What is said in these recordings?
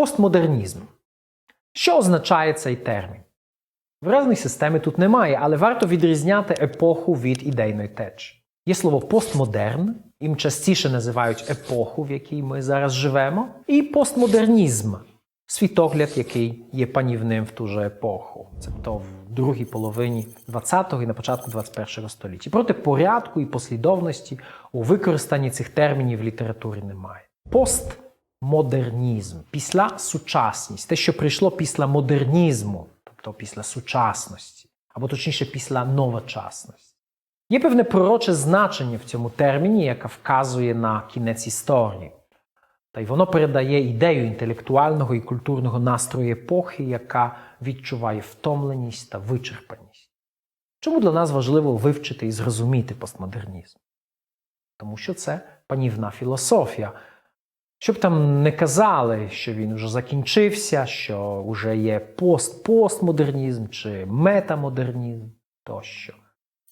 Постмодернізм. Що означає цей термін? Виразної системи тут немає, але варто відрізняти епоху від ідейної течії. Є слово постмодерн, їм частіше називають епоху, в якій ми зараз живемо, і постмодернізм світогляд, який є панівним в ту же епоху, тобто в другій половині 20-го і на початку 21-го століття. Проте порядку і послідовності у використанні цих термінів в літературі немає. Постмодернізм після сучасність, те, що прийшло після модернізму, тобто після сучасності, або точніше після новочасності. Є певне пророче значення в цьому терміні, яке вказує на кінець історії. Та й воно передає ідею інтелектуального і культурного настрою епохи, яка відчуває втомленість та вичерпаність. Чому для нас важливо вивчити і зрозуміти постмодернізм? Тому що це панівна філософія. Щоб там не казали, що він вже закінчився, що вже є пост-постмодернізм чи метамодернізм тощо.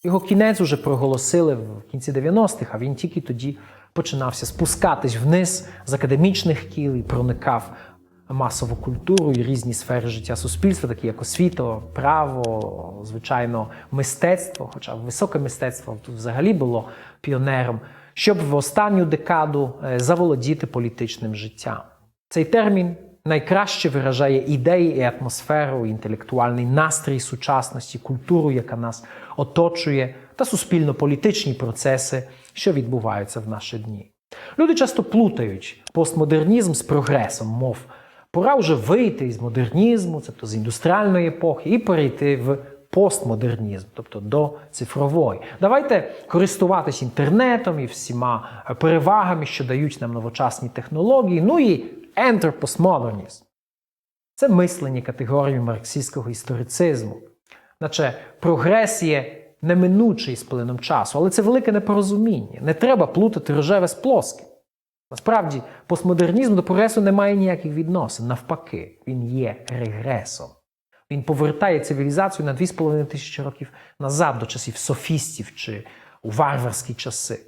Його кінець уже проголосили в кінці 90-х, а він тільки тоді починався спускатись вниз з академічних кіл і проникав масову культуру і різні сфери життя суспільства, такі як освіта, право, звичайно, мистецтво, хоча високе мистецтво тут взагалі було піонером, щоб в останню декаду е, заволодіти політичним життям. Цей термін найкраще виражає ідеї і атмосферу, інтелектуальний настрій сучасності, культуру, яка нас оточує, та суспільно-політичні процеси, що відбуваються в наші дні. Люди часто плутають постмодернізм з прогресом, мов пора вже вийти із модернізму, тобто з індустріальної епохи, і перейти в постмодернізм, тобто до цифрової. Давайте користуватись інтернетом і всіма перевагами, що дають нам новочасні технології. Ну і enter. Це мислення категорії марксистського історицизму. Наче прогрес є неминучий з плином часу, але це велике непорозуміння. Не треба плутати рожеве з плоским. Насправді, постмодернізм до прогресу не має ніяких відносин. Навпаки, він є регресом. Він повертає цивілізацію на 2,5 тисячі років назад, до часів софістів чи у варварські часи.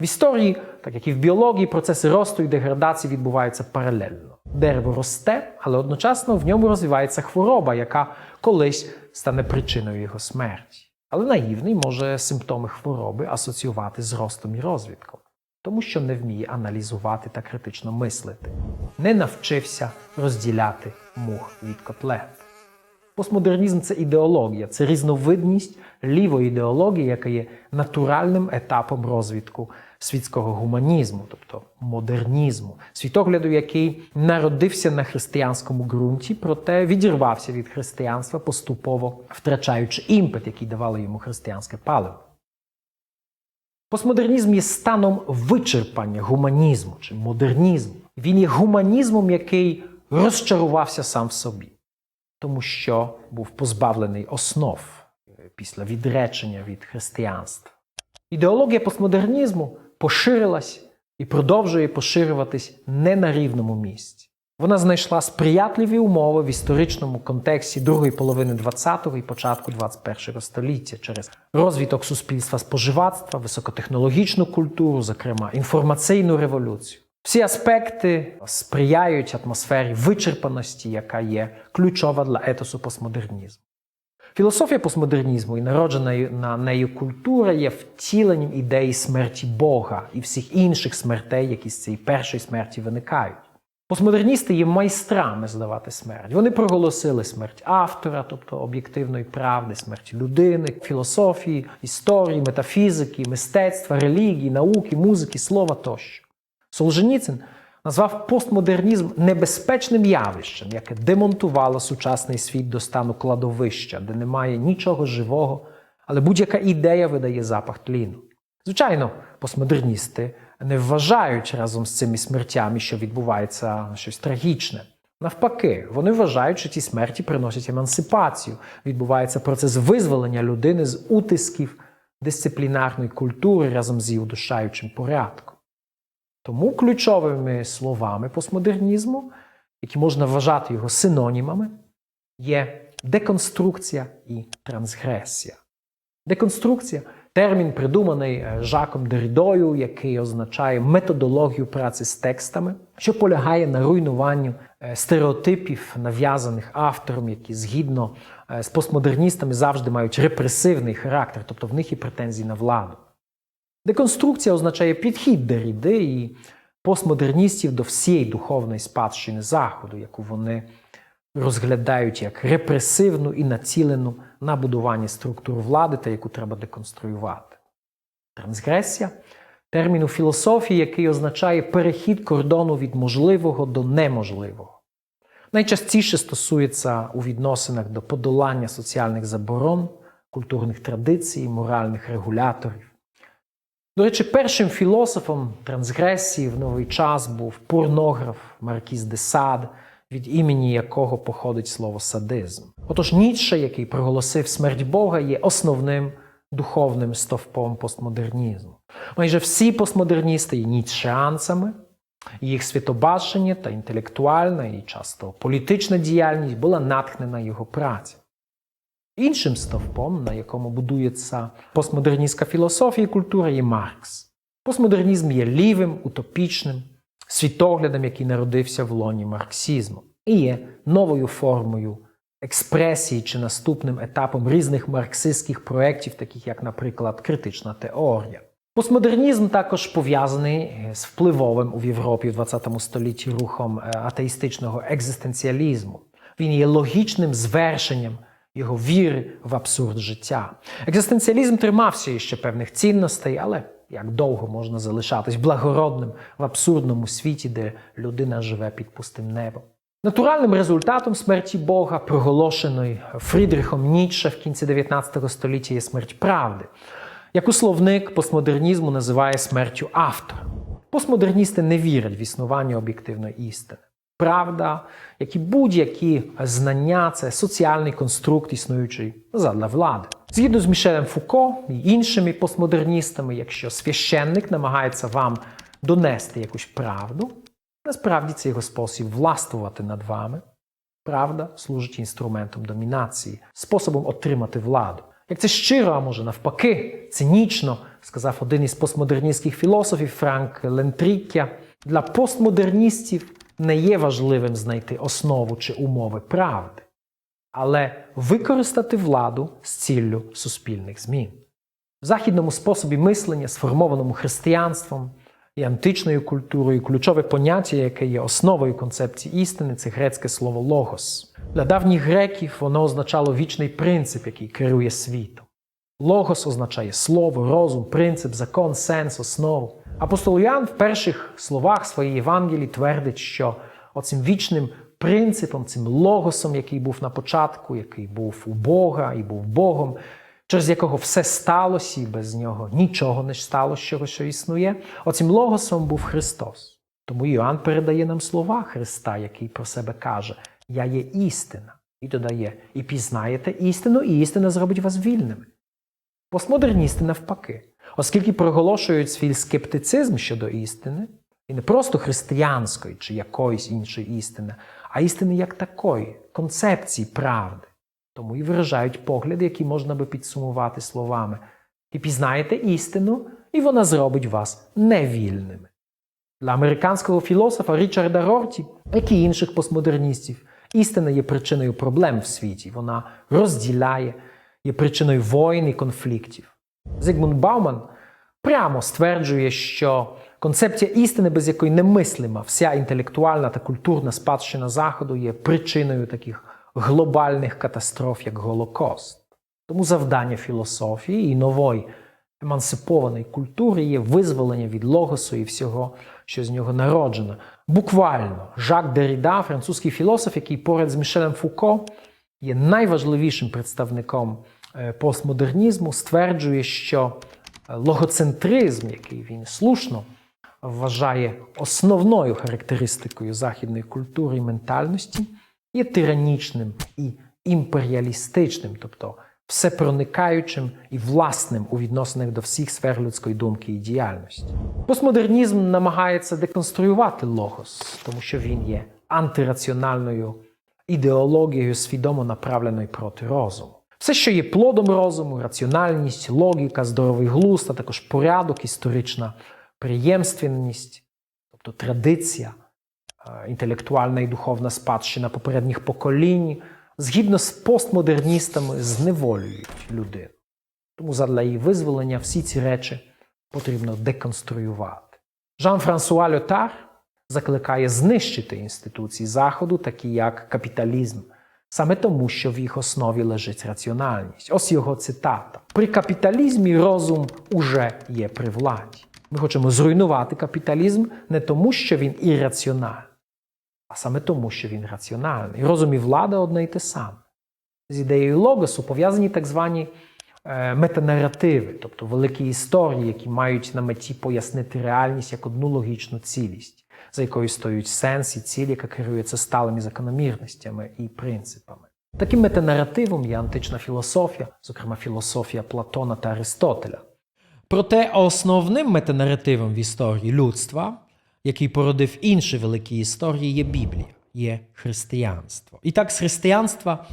В історії, так як і в біології, процеси росту і деградації відбуваються паралельно. Дерево росте, але одночасно в ньому розвивається хвороба, яка колись стане причиною його смерті. Але наївний може симптоми хвороби асоціювати з ростом і розвитком, тому що не вміє аналізувати та критично мислити, не навчився розділяти мух від котлет. Постмодернізм це ідеологія, це різновидність лівої ідеології, яка є натуральним етапом розвитку світського гуманізму, тобто модернізму, світогляду, який народився на християнському ґрунті, проте відірвався від християнства, поступово втрачаючи імпет, який давало йому християнське паливо. Постмодернізм є станом вичерпання гуманізму чи модернізму. Він є гуманізмом, який розчарувався сам в собі тому що був позбавлений основ після відречення від християнства. Ідеологія постмодернізму поширилась і продовжує поширюватись не на рівному місці. Вона знайшла сприятливі умови в історичному контексті другої половини ХХ і початку ХХІ століття через розвиток суспільства споживацтва, високотехнологічну культуру, зокрема інформаційну революцію. Всі аспекти сприяють атмосфері вичерпаності, яка є ключова для етосу постмодернізму. Філософія постмодернізму і народжена на нею культура є втіленням ідеї смерті Бога і всіх інших смертей, які з цієї першої смерті виникають. Постмодерністи є майстрами здавати смерть. Вони проголосили смерть автора, тобто об'єктивної правди, смерть людини, філософії, історії, метафізики, мистецтва, релігії, науки, музики, слова тощо. Солженіцин назвав постмодернізм небезпечним явищем, яке демонтувало сучасний світ до стану кладовища, де немає нічого живого, але будь-яка ідея видає запах тліну. Звичайно, постмодерністи не вважають разом з цими смертями, що відбувається щось трагічне. Навпаки, вони вважають, що ті смерті приносять емансипацію. Відбувається процес визволення людини з утисків дисциплінарної культури разом з її удушаючим порядком. Тому ключовими словами постмодернізму, які можна вважати його синонімами, є деконструкція і трансгресія. Деконструкція термін, придуманий е, Жаком Дерідою, який означає методологію праці з текстами, що полягає на руйнуванню е, стереотипів, нав'язаних автором, які згідно е, з постмодерністами завжди мають репресивний характер, тобто в них є претензії на владу. Деконструкція означає підхід Деріди і постмодерністів до всієї духовної спадщини Заходу, яку вони розглядають як репресивну і націлену на будування структур влади та яку треба деконструювати. Трансгресія термін у філософії, який означає перехід кордону від можливого до неможливого. Найчастіше стосується у відносинах до подолання соціальних заборон, культурних традицій, моральних регуляторів. До речі, першим філософом трансгресії в новий час був порнограф Маркіз де Сад, від імені якого походить слово садизм. Отож, Ніцше, який проголосив смерть Бога, є основним духовним стовпом постмодернізму. Майже всі постмодерністи є ніцшеанцями, їх світобачення та інтелектуальна і часто політична діяльність була натхнена його праця. Іншим стовпом, на якому будується постмодерністська філософія і культура, є Маркс. Постмодернізм є лівим, утопічним світоглядом, який народився в лоні марксизму, і є новою формою експресії чи наступним етапом різних марксистських проєктів, таких як, наприклад, критична теорія. Постмодернізм також пов'язаний з впливовим у Європі в ХХ столітті рухом е, атеїстичного екзистенціалізму. Він є логічним звершенням його віри в абсурд життя. Екзистенціалізм тримався ще певних цінностей, але як довго можна залишатись благородним в абсурдному світі, де людина живе під пустим небом. Натуральним результатом смерті Бога, проголошеної Фрідріхом Ніцше в кінці 19 століття, є смерть правди, яку словник постмодернізму називає смертю автора. Постмодерністи не вірять в існування об'єктивної істини. Правда, як і будь-які знання, це соціальний конструкт, існуючий задля влади. Згідно з Мішелем Фуко і іншими постмодерністами, якщо священник намагається вам донести якусь правду, насправді це його спосіб властвувати над вами. Правда служить інструментом домінації, способом отримати владу. Як це щиро, а може навпаки, цинічно, сказав один із постмодерністських філософів Франк Лентрікя, для постмодерністів не є важливим знайти основу чи умови правди, але використати владу з ціллю суспільних змін. В західному способі мислення, сформованому християнством і античною культурою, ключове поняття, яке є основою концепції істини, це грецьке слово логос. Для давніх греків воно означало вічний принцип, який керує світом. Логос означає слово, розум, принцип, закон, сенс, основу. Апостол Ян в перших словах своєї Євангелії твердить, що оцим вічним принципом, цим логосом, який був на початку, який був у Бога і був Богом, через якого все сталося, і без нього нічого не сталося, що існує. Оцим логосом був Христос. Тому Іоанн передає нам слова Христа, який про себе каже: Я є істина. І додає: і пізнаєте істину, і істина зробить вас вільними. Постмодерністи навпаки, оскільки проголошують свій скептицизм щодо істини, і не просто християнської чи якоїсь іншої істини, а істини як такої, концепції правди. Тому і виражають погляди, які можна би підсумувати словами. І пізнаєте істину, і вона зробить вас невільними. Для американського філософа Річарда Рорті, як і інших постмодерністів, істина є причиною проблем в світі. Вона розділяє, є причиною воїн і конфліктів. Зигмунд Бауман прямо стверджує, що концепція істини, без якої немислима вся інтелектуальна та культурна спадщина Заходу, є причиною таких глобальних катастроф, як Голокост. Тому завдання філософії і нової емансипованої культури є визволення від логосу і всього, що з нього народжено. Буквально, Жак Деріда, французький філософ, який поряд з Мішелем Фуко є найважливішим представником постмодернізму, стверджує, що логоцентризм, який він слушно вважає основною характеристикою західної культури і ментальності, є тиранічним і імперіалістичним, тобто всепроникаючим і власним у відносинах до всіх сфер людської думки і діяльності. Постмодернізм намагається деконструювати логос, тому що він є антираціональною ідеологією, свідомо направленою проти розуму. Все, що є плодом розуму, раціональність, логіка, здоровий глузд, а також порядок, історична приємственність, тобто традиція, е, інтелектуальна і духовна спадщина попередніх поколінь, згідно з постмодерністами, зневолюють людину. Тому задля її визволення всі ці речі потрібно деконструювати. Жан-Франсуа Льотар закликає знищити інституції Заходу, такі як капіталізм, саме тому, що в їх основі лежить раціональність. Ось його цитата: при капіталізмі розум уже є при владі. Ми хочемо зруйнувати капіталізм не тому, що він ірраціональний, а саме тому, що він раціональний. Розум і влада одне й те саме. З ідеєю логосу пов'язані так звані е, метанаративи, тобто великі історії, які мають на меті пояснити реальність як одну логічну цілість, за якою стоїть сенс і ціль, яка керується сталими закономірностями і принципами. Таким метанаративом є антична філософія, зокрема філософія Платона та Аристотеля. Проте основним метанаративом в історії людства, який породив інші великі історії, є Біблія, є християнство. І так з християнства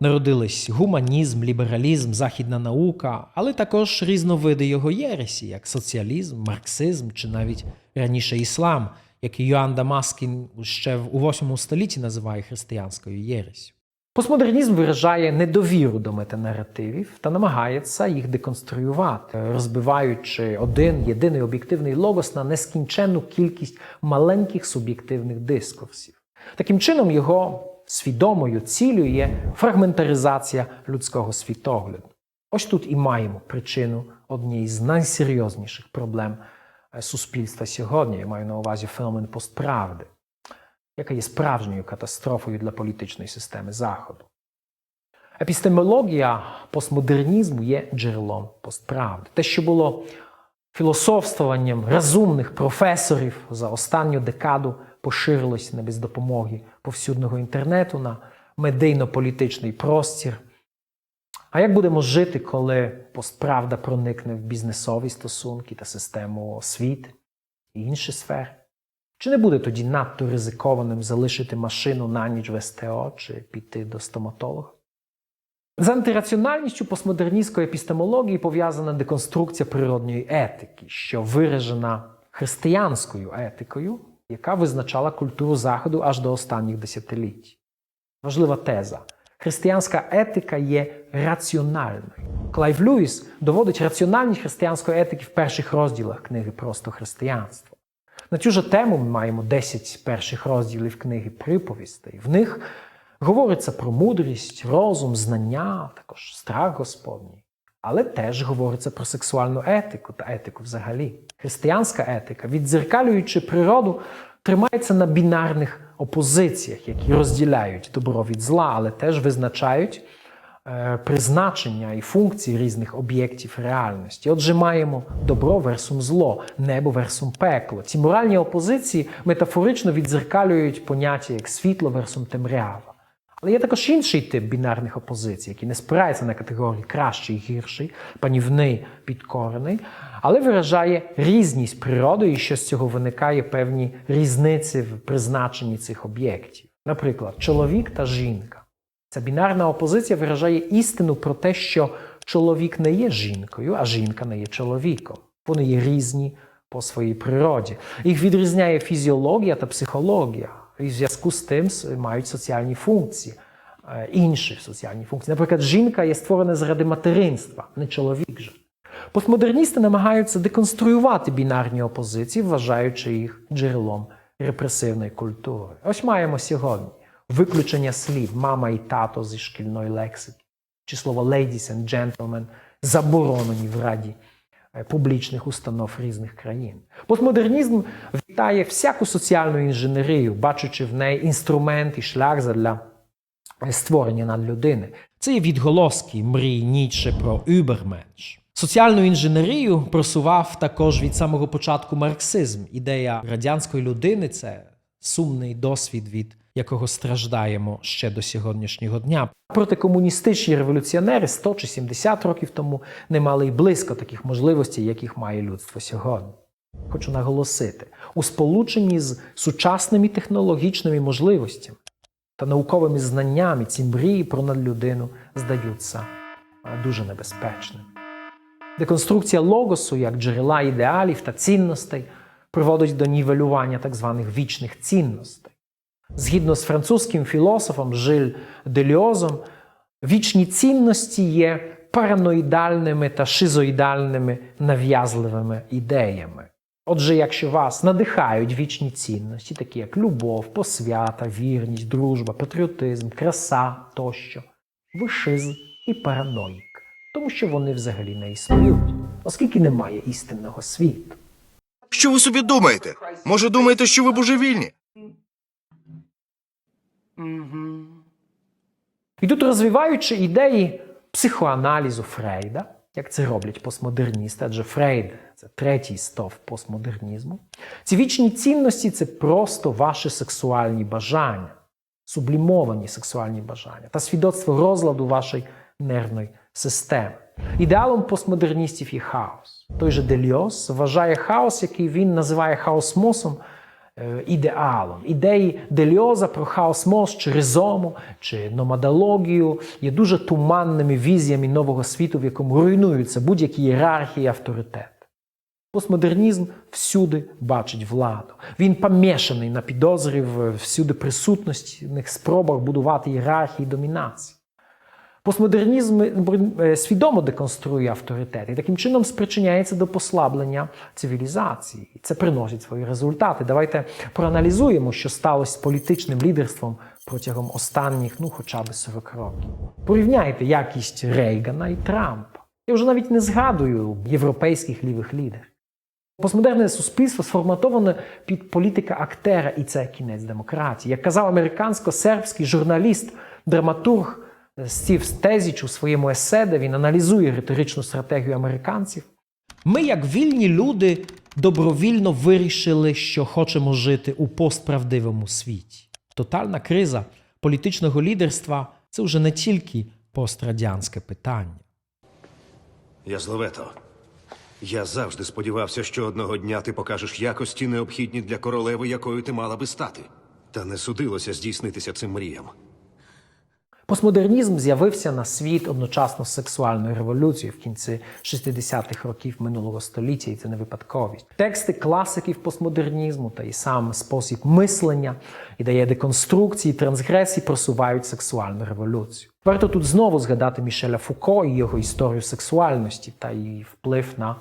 народились гуманізм, лібералізм, західна наука, але також різновиди його єресі, як соціалізм, марксизм чи навіть раніше іслам, який Йоанн Дамаскін ще у 8 столітті називає християнською єресю. Постмодернізм виражає недовіру до метанаративів та намагається їх деконструювати, розбиваючи один єдиний об'єктивний логос на нескінченну кількість маленьких суб'єктивних дискурсів. Таким чином, його свідомою цілею є фрагментаризація людського світогляду. Ось тут і маємо причину однієї з найсерйозніших проблем суспільства сьогодні. Я маю на увазі феномен постправди яка є справжньою катастрофою для політичної системи Заходу. Епістемологія постмодернізму є джерелом постправди. Те, що було філософствуванням розумних професорів за останню декаду, поширилось не без допомоги повсюдного інтернету на медийно-політичний простір. А як будемо жити, коли постправда проникне в бізнесові стосунки та систему освіти і інші сфери? Чи не буде тоді надто ризикованим залишити машину на ніч в СТО чи піти до стоматолога? З антираціональністю постмодерністської епістемології пов'язана деконструкція природньої етики, що виражена християнською етикою, яка визначала культуру Заходу аж до останніх десятиліть. Важлива теза. Християнська етика є раціональною. Клайв Льюіс доводить раціональність християнської етики в перших розділах книги Просто християнство. На цю ж тему ми маємо 10 перших розділів книги приповістей. В них говориться про мудрість, розум, знання, також страх Господній. Але теж говориться про сексуальну етику та етику взагалі. Християнська етика, віддзеркалюючи природу, тримається на бінарних опозиціях, які розділяють добро від зла, але теж визначають е, призначення і функції різних об'єктів реальності. Отже, маємо добро версум зло, небо версум пекло. Ці моральні опозиції метафорично відзеркалюють поняття як світло версум темрява. Але є також інший тип бінарних опозицій, який не спирається на категорії кращий, гірший, панівний, підкорений, але виражає різність природи і що з цього виникає певні різниці в призначенні цих об'єктів. Наприклад, чоловік та жінка. Ця бінарна опозиція виражає істину про те, що чоловік не є жінкою, а жінка не є чоловіком. Вони є різні по своїй природі. Їх відрізняє фізіологія та психологія. І в зв'язку з тим мають соціальні функції, е, інші соціальні функції. Наприклад, жінка є створена заради материнства, не чоловік же. Постмодерністи намагаються деконструювати бінарні опозиції, вважаючи їх джерелом репресивної культури. Ось маємо сьогодні виключення слів мама і тато зі шкільної лексики, чи слово ladies and gentlemen заборонені в Раді публічних установ різних країн. Постмодернізм вітає всяку соціальну інженерію, бачучи в неї інструмент і шлях для створення надлюдини. Це є відголоски мрій Ніцше про Übermensch. Соціальну інженерію просував також від самого початку марксизм. Ідея радянської людини це сумний досвід, від якого страждаємо ще до сьогоднішнього дня. Проте комуністичні революціонери 100 чи 70 років тому не мали й близько таких можливостей, яких має людство сьогодні. Хочу наголосити, у сполученні з сучасними технологічними можливостями та науковими знаннями ці мрії про надлюдину здаються дуже небезпечними. Деконструкція логосу як джерела ідеалів та цінностей приводить до нівелювання так званих вічних цінностей. Згідно з французьким філософом Жиль Деліозом, вічні цінності є параноїдальними та шизоїдальними нав'язливими ідеями. Отже, якщо вас надихають вічні цінності, такі як любов, посвята, вірність, дружба, патріотизм, краса тощо, ви шиз і параноїк, тому що вони взагалі не існують, оскільки немає істинного світу. Що ви собі думаєте? Може, думаєте, що ви божевільні? І тут розвиваючи ідеї психоаналізу Фрейда, як це роблять постмодерністи, адже Фрейд це третій стов постмодернізму. Ці вічні цінності це просто ваші сексуальні бажання, сублімовані сексуальні бажання та свідоцтво розладу вашої нервної системи. Ідеалом постмодерністів є хаос. Той же Деліос вважає хаос, який він називає хаосмосом, ідеалом. Ідеї Деліоза про хаосмос чи ризому, чи номадологію є дуже туманними візіями нового світу, в якому руйнуються будь-які ієрархії авторитет. Постмодернізм всюди бачить владу. Він помішаний на підозрі в всюди присутностних спробах будувати ієрархії домінації. Постмодернізм е, свідомо деконструює авторитет і таким чином спричиняється до послаблення цивілізації. Це приносить свої результати. Давайте проаналізуємо, що сталося з політичним лідерством протягом останніх, ну хоча б 40 років. Порівняйте якість Рейгана і Трампа. Я вже навіть не згадую європейських лівих лідерів. Постмодерне суспільство сформатоване під політика актера, і це кінець демократії. Як казав американсько-сербський журналіст, драматург Стів Стезіч у своєму есе, де він аналізує риторичну стратегію американців. Ми, як вільні люди, добровільно вирішили, що хочемо жити у постправдивому світі. Тотальна криза політичного лідерства це вже не тільки пострадянське питання. Язловето, я завжди сподівався, що одного дня ти покажеш якості, необхідні для королеви, якою ти мала би стати. Та не судилося здійснитися цим мріям. Постмодернізм з'явився на світ одночасно з сексуальною революцією в кінці 60-х років минулого століття, і це не випадковість. Тексти класиків постмодернізму та і сам спосіб мислення, ідея деконструкції, трансгресії просувають сексуальну революцію. Варто тут знову згадати Мішеля Фуко і його історію сексуальності та її вплив на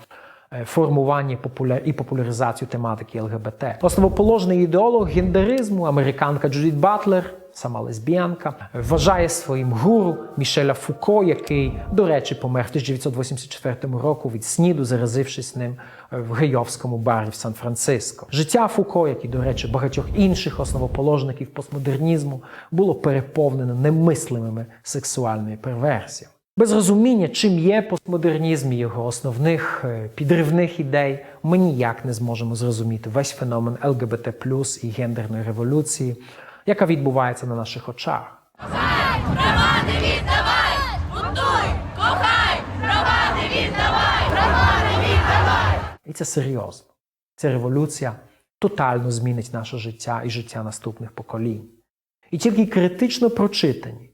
е, формування популя- і популяризацію тематики ЛГБТ. Основоположний ідеолог гендеризму, американка Джудіт Батлер, сама лесбіянка, вважає своїм гуру Мішеля Фуко, який, до речі, помер в 1984 року від сніду, заразившись ним в гейовському барі в Сан-Франциско. Життя Фуко, як і, до речі, багатьох інших основоположників постмодернізму, було переповнене немислимими сексуальними перверсіями. Без розуміння, чим є постмодернізм і його основних е, підривних ідей, ми ніяк не зможемо зрозуміти весь феномен ЛГБТ і гендерної революції, яка відбувається на наших очах. Права не віддавай! Бунтуй! Кохай! Права не віддавай! Права не віддавай! І це серйозно. Ця революція тотально змінить наше життя і життя наступних поколінь. І тільки критично прочитані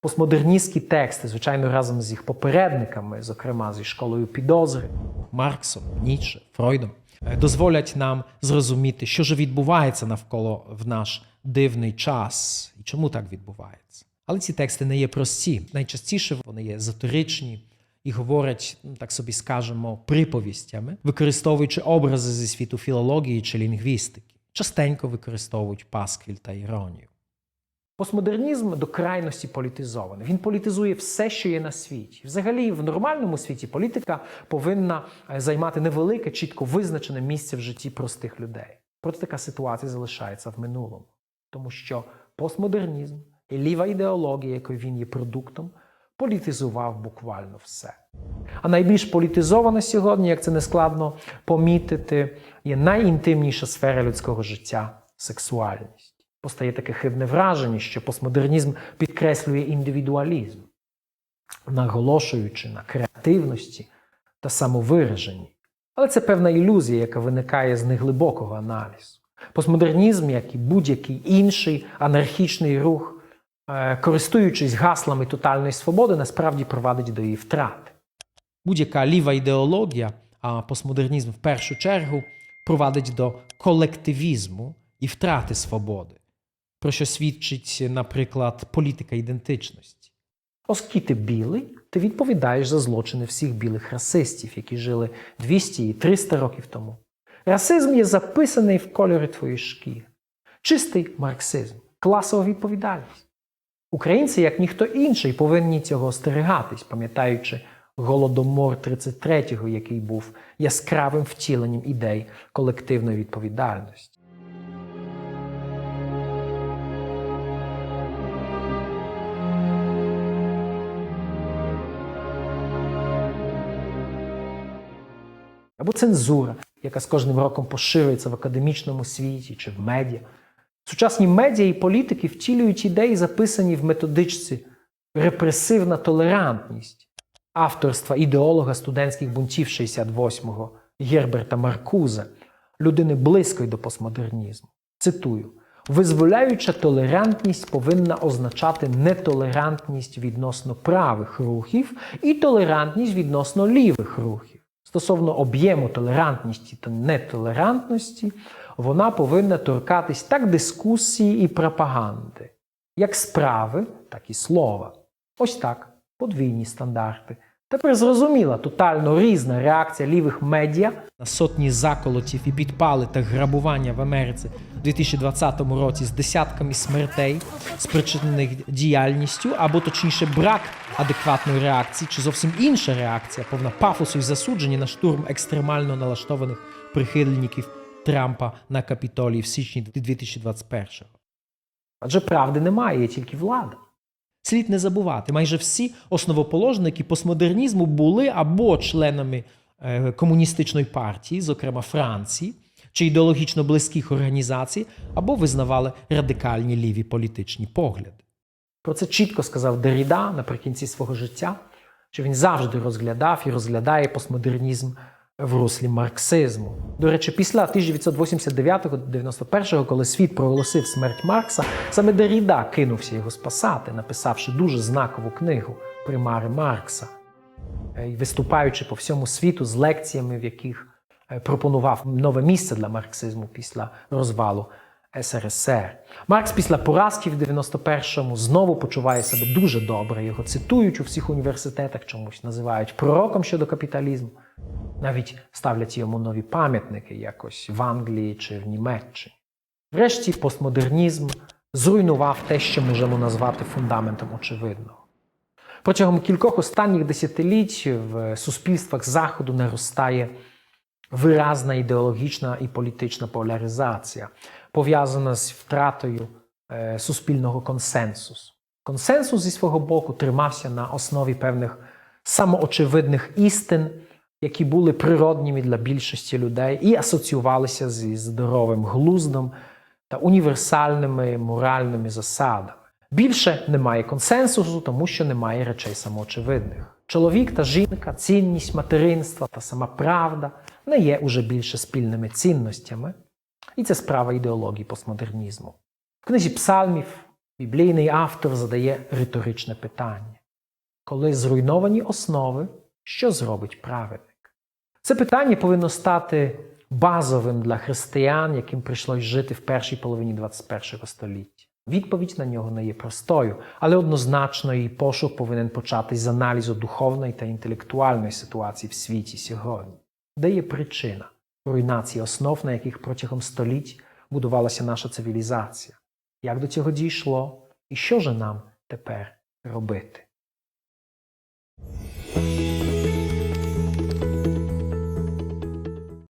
постмодерністські тексти, звичайно, разом з їх попередниками, зокрема зі школою підозри, Марксом, Ніцше, Фройдом, е, дозволять нам зрозуміти, що ж відбувається навколо в наш дивний час і чому так відбувається. Але ці тексти не є прості. Найчастіше вони є езотеричні і говорять, ну, так собі скажемо, приповістями, використовуючи образи зі світу філології чи лінгвістики. Частенько використовують пасквіль та іронію. Постмодернізм до крайності політизований. Він політизує все, що є на світі. Взагалі, в нормальному світі політика повинна е, займати невелике, чітко визначене місце в житті простих людей. Проте така ситуація залишається в минулому, тому що постмодернізм і ліва ідеологія, якої він є продуктом, політизував буквально все. А найбільш політизована сьогодні, як це не складно помітити, є найінтимніша сфера людського життя сексуальність. Постає таке хибне враження, що постмодернізм підкреслює індивідуалізм, наголошуючи на креативності та самовираженні. Але це певна ілюзія, яка виникає з неглибокого аналізу. Постмодернізм, як і будь-який інший анархічний рух, е, користуючись гаслами тотальної свободи, насправді провадить до її втрати. Будь-яка ліва ідеологія, а постмодернізм в першу чергу, провадить до колективізму і втрати свободи, про що свідчить, наприклад, політика ідентичності. Оскільки ти білий, ти відповідаєш за злочини всіх білих расистів, які жили 200 і 300 років тому. Расизм є записаний в кольорі твоєї шкіри. Чистий марксизм, класова відповідальність. Українці, як ніхто інший, повинні цього остерігатись, пам'ятаючи голодомор 33-го, який був яскравим втіленням ідей колективної відповідальності. Або цензура, яка з кожним роком поширюється в академічному світі чи в медіа. Сучасні медіа і політики втілюють ідеї, записані в методичці репресивна толерантність авторства ідеолога студентських бунтів 68-го Герберта Маркуза, людини близької до постмодернізму. Цитую: визволяюча толерантність повинна означати нетолерантність відносно правих рухів і толерантність відносно лівих рухів. Стосовно об'єму толерантності та нетолерантності, вона повинна торкатись так дискусії і пропаганди, як справи, так і слова. Ось так, подвійні стандарти. Тепер зрозуміла тотально різна реакція лівих медіа на сотні заколотів і підпали та грабування в Америці у 2020 році з десятками смертей, спричинених діяльністю, або точніше брак адекватної реакції, чи зовсім інша реакція, повна пафосу і засудження на штурм екстремально налаштованих прихильників Трампа на Капітолії в січні 2021-го. Адже правди немає, є тільки влада. Слід не забувати, майже всі основоположники постмодернізму були або членами е, комуністичної партії, зокрема Франції, чи ідеологічно близьких організацій, або визнавали радикальні ліві політичні погляди. Про це чітко сказав Деріда наприкінці свого життя, що він завжди розглядав і розглядає постмодернізм в руслі марксизму. До речі, після 1989-91, коли світ проголосив смерть Маркса, саме Деріда кинувся його спасати, написавши дуже знакову книгу Примари Маркса, Е, і виступаючи по всьому світу з лекціями, в яких е, пропонував нове місце для марксизму після розвалу СРСР. Маркс після поразки в 91-му знову почуває себе дуже добре. Його цитують у всіх університетах, чомусь називають пророком щодо капіталізму. Навіть ставлять йому нові пам'ятники якось в Англії чи в Німеччині. Врешті постмодернізм зруйнував те, що можемо назвати фундаментом очевидного. Протягом кількох останніх десятиліть в суспільствах Заходу наростає виразна ідеологічна і політична поляризація, пов'язана з втратою е, суспільного консенсусу. Консенсус зі свого боку тримався на основі певних самоочевидних істин, які були природніми для більшості людей і асоціювалися зі здоровим глуздом та універсальними моральними засадами. Більше немає консенсусу, тому що немає речей самоочевидних. Чоловік та жінка, цінність материнства та сама правда не є уже більше спільними цінностями, і це справа ідеології постмодернізму. В книзі псалмів біблійний автор задає риторичне питання: коли зруйновані основи, що зробить праведник? Це питання повинно стати базовим для християн, яким прийшлось жити в першій половині 21 століття. Відповідь на нього не є простою, але однозначно її пошук повинен початись з аналізу духовної та інтелектуальної ситуації в світі сьогодні. Де є причина руйнації основ, на яких протягом століть будувалася наша цивілізація? Як до цього дійшло? І що же нам тепер робити?